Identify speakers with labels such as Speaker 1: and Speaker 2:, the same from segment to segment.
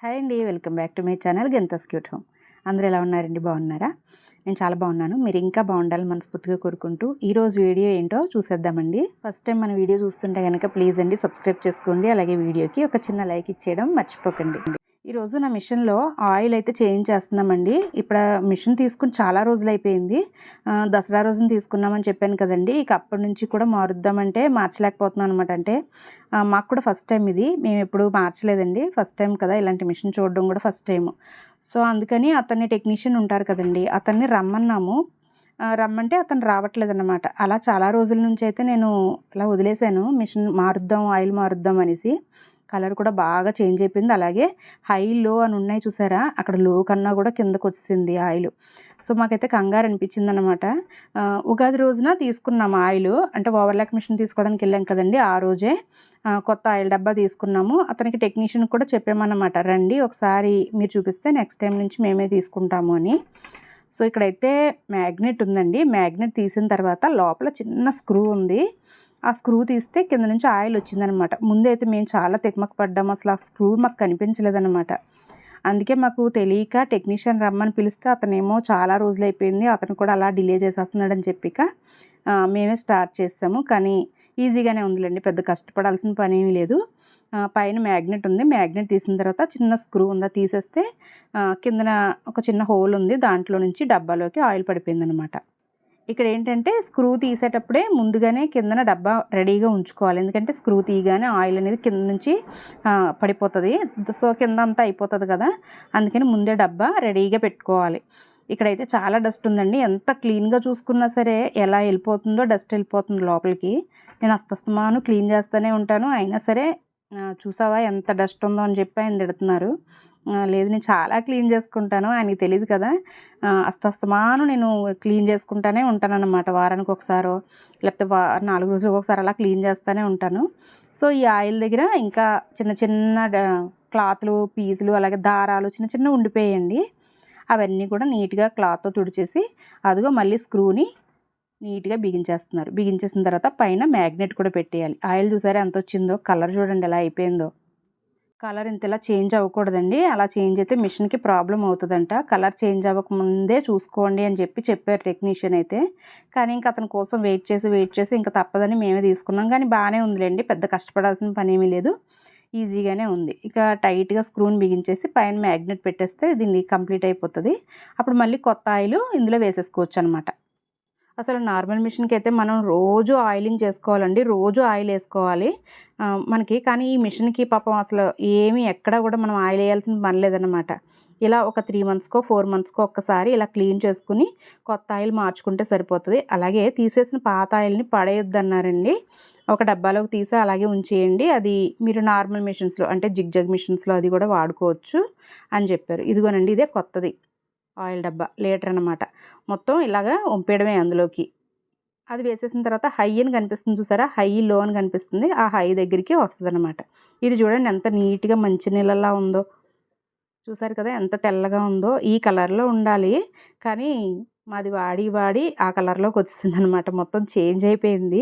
Speaker 1: Hi అండి welcome back to my channel గెంతస్ cute home. అందరూ ఎలా ఉన్నారండి? బాగున్నారా? నేను చాలా బాగున్నాను. మీరు ఇంకా బాగుండాలని మనస్ఫూర్తిగా కోరుకుంటూ ఈరోజు వీడియో ఏంటో చూసేద్దామండి. ఫస్ట్ టైం మన వీడియో చూస్తుంటే కనుక ప్లీజ్ అండి సబ్స్క్రైబ్ చేసుకోండి. అలాగే వీడియోకి ఒక చిన్న లైక్ ఇచ్చేయడం మర్చిపోకండి. ఈరోజు నా మిషన్లో ఆయిల్ అయితే చేంజ్ చేస్తున్నామండి ఇప్పుడు మిషన్ తీసుకుని చాలా రోజులు అయిపోయింది దసరా రోజున తీసుకున్నామని చెప్పాను కదండి. ఇక అప్పటి నుంచి కూడా మారుద్దామంటే మార్చలేకపోతున్నాను అనమాట అంటే మాకు కూడా ఫస్ట్ టైం ఇది. మేము ఎప్పుడు మార్చలేదండి. ఫస్ట్ టైం కదా ఇలాంటి మిషన్ చూడడం కూడా ఫస్ట్ టైం సో అందుకని అతన్ని టెక్నీషియన్ ఉంటారు కదండి. అతన్ని రమ్మన్నాము. రమ్మంటే అతను రావట్లేదు అనమాట అలా చాలా రోజుల నుంచి అయితే నేను అలా వదిలేశాను. మిషన్ మారుద్దాం ఆయిల్ మారుద్దాం అనేసి. కలర్ కూడా బాగా చేంజ్ అయిపోయింది. అలాగే హై లో అని ఉన్నాయి చూసారా? అక్కడ లో కన్నా కూడా కిందకు వచ్చింది ఆయిల్. సో మాకైతే కంగారు అనిపించింది అనమాట ఉగాది రోజున తీసుకున్నాం ఆయిల్. అంటే ఓవర్లాక్ మిషన్ తీసుకోవడానికి వెళ్ళాం కదండి ఆ రోజే. కొత్త ఆయిల్ డబ్బా తీసుకున్నాము. అతనికి టెక్నీషియన్ కూడా చెప్పామన్నమాట రండి ఒకసారి మీరు చూపిస్తే నెక్స్ట్ టైం నుంచి మేమే తీసుకుంటాము అని. సో ఇక్కడైతే మ్యాగ్నెట్ ఉందండి. మ్యాగ్నెట్ తీసిన తర్వాత లోపల చిన్న స్క్రూ ఉంది. ఆ స్క్రూ తీస్తే కింద నుంచి ఆయిల్ వచ్చిందనమాట. ముందైతే మేము చాలా తికమక పడ్డాము. అసలు ఆ స్క్రూ మాకు కనిపించలేదన్నమాట అందుకే మాకు తెలియక టెక్నీషియన్ రమ్మని పిలిస్తే అతనేమో చాలా రోజులు అయిపోయింది అతను కూడా అలా డిలే చేసేస్తున్నాడని చెప్పిక మేమే స్టార్ట్ చేస్తాము కానీ ఈజీగానే ఉందిలేండి. పెద్ద కష్టపడాల్సిన పని ఏమీ లేదు పైన మ్యాగ్నెట్ ఉంది. మ్యాగ్నెట్ తీసిన తర్వాత చిన్న స్క్రూ ఉందా తీసేస్తే కిందన ఒక చిన్న హోల్ ఉంది. దాంట్లో నుంచి డబ్బాలోకి ఆయిల్ పడిపోయిందనమాట. ఇక్కడ ఏంటంటే స్క్రూ తీసేటప్పుడే ముందుగానే కిందన డబ్బా రెడీగా ఉంచుకోవాలి. ఎందుకంటే స్క్రూ తీయగానే ఆయిల్ అనేది కింద నుంచి పడిపోతుంది. సో కింద అంతా అయిపోతుంది కదా. అందుకని ముందే డబ్బా రెడీగా పెట్టుకోవాలి. ఇక్కడైతే చాలా డస్ట్ ఉందండి. ఎంత క్లీన్గా చూసుకున్నా సరే ఎలా వెళ్ళిపోతుందో డస్ట్ వెళ్ళిపోతుంది లోపలికి. నేను అస్తస్తమాను క్లీన్ చేస్తూనే ఉంటాను. అయినా సరే చూసావా ఎంత డస్ట్ ఉందో అని చెప్పి ఆయన తిడుతున్నారు. లేదు నేను చాలా క్లీన్ చేసుకుంటాను ఆయనకి తెలియదు కదా. ఆ, అస్తస్తమాను నేను క్లీన్ చేసుకుంటానే ఉంటానన్నమాట వారానికి ఒకసారో లేకపోతే వా నాలుగు రోజులకు ఒకసారి అలా క్లీన్ చేస్తూనే ఉంటాను. సో ఈ ఆయిల్ దగ్గర ఇంకా చిన్న చిన్న డ- క్లాత్లు పీసులు అలాగే దారాలు చిన్న చిన్న ఉండిపోయాయండి అవన్నీ కూడా నీట్గా క్లాత్తో తుడిచేసి అదిగో మళ్ళీ స్క్రూని నీట్గా బిగించేస్తున్నారు. బిగించేసిన తర్వాత పైన మ్యాగ్నెట్ కూడా పెట్టేయాలి. ఆయిల్ చూసారా ఎంత వచ్చిందో? కలర్ చూడండి ఎలా అయిపోయిందో. కలర్ ఇంత ఇలా చేంజ్ అవ్వకూడదండి. అలా చేంజ్ అయితే మిషన్కి ప్రాబ్లం అవుతుందంట. కలర్ చేంజ్ అవ్వకముందే చూసుకోండి అని చెప్పి చెప్పారు టెక్నీషియన్ అయితే. కానీ ఇంకా అతని కోసం వెయిట్ చేసి వెయిట్ చేసి ఇంకా తప్పదని మేమే తీసుకున్నాం. కానీ బాగానే ఉందిలేండి. పెద్ద కష్టపడాల్సిన పని ఏమీ లేదు. ఈజీగానే ఉంది. ఇక టైట్గా స్క్రూని బిగించేసి పైన మ్యాగ్నెట్ పెట్టేస్తే దీన్ని కంప్లీట్ అయిపోతుంది. అప్పుడు మళ్ళీ కొత్త ఆయిల్ ఇందులో వేసేసుకోవచ్చు అనమాట అసలు నార్మల్ మిషన్కి అయితే మనం రోజు ఆయిలింగ్ చేసుకోవాలండి. రోజు ఆయిల్ వేసుకోవాలి. మనకి కానీ ఈ మిషన్కి పాపం అసలు ఏమి ఎక్కడా కూడా మనం ఆయిల్ వేయాల్సిన పని లేదన్నమాట. ఇలా ఒక త్రీ మంత్స్కో ఫోర్ మంత్స్కో ఒక్కసారి ఇలా క్లీన్ చేసుకుని కొత్త ఆయిల్ మార్చుకుంటే సరిపోతుంది. అలాగే తీసేసిన పాత ఆయిల్ని పడేయొద్దు అన్నారండి ఒక డబ్బాలోకి తీసి అలాగే ఉంచేయండి. అది మీరు నార్మల్ మిషన్స్లో అంటే జిగ్ జగ్ మిషన్స్లో అది కూడా వాడుకోవచ్చు అని చెప్పారు. ఇదిగోనండి ఇదే కొత్తది. ఆయిల్ డబ్బా లీటర్ అనమాట మొత్తం ఇలాగా వంపేయడమే అందులోకి. అది వేసేసిన తర్వాత హై అని కనిపిస్తుంది చూసారా? హై లో అని కనిపిస్తుంది. ఆ హై దగ్గరికి వస్తుంది అనమాట ఇది చూడండి ఎంత నీట్గా మంచి నీళ్ళలా ఉందో. చూసారు కదా ఎంత తెల్లగా ఉందో. ఈ కలర్లో ఉండాలి. కానీ మాది వాడి వాడి ఆ కలర్లోకి వచ్చింది అనమాట మొత్తం చేంజ్ అయిపోయింది.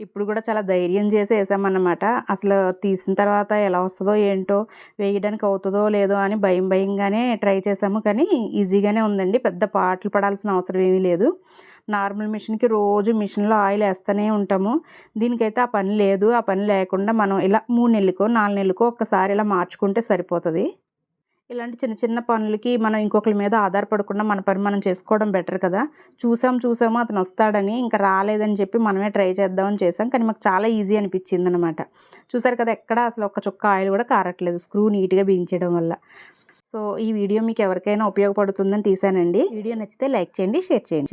Speaker 1: ఇప్పుడు కూడా చాలా ధైర్యం చేసి వేసామన్నమాట. అసలు తీసిన తర్వాత ఎలా వస్తుందో ఏంటో వేయడానికి అవుతుందో లేదో అని భయం భయంగానే ట్రై చేసాము. కానీ ఈజీగానే ఉందండి. పెద్ద పాటలు పడాల్సిన అవసరం ఏమీ లేదు. నార్మల్ మిషన్కి రోజు మిషన్లో ఆయిల్ వేస్తూనే ఉంటాము. దీనికైతే ఆ పని లేదు. ఆ పని లేకుండా మనం ఇలా మూడు నెలలకో నాలుగు నెలలకో ఒక్కసారి ఇలా మార్చుకుంటే సరిపోతుంది. ఇలాంటి చిన్న చిన్న పనులకి మనం ఇంకొకరి మీద ఆధారపడకుండా మన పని మనం చేసుకోవడం బెటర్ కదా. చూసాం చూసాము అతను వస్తాడని ఇంకా రాలేదని చెప్పి మనమే ట్రై చేద్దామని చేసాం కానీ మాకు చాలా ఈజీ అనిపించింది అనమాట చూసారు కదా ఎక్కడ అసలు ఒక్క చుక్క ఆయిల్ కూడా కారట్లేదు. స్క్రూ నీట్గా బిగించడం వల్ల. సో ఈ వీడియో మీకు ఎవరికైనా ఉపయోగపడుతుందని తీసానండి వీడియో నచ్చితే లైక్ చేయండి షేర్ చేయండి.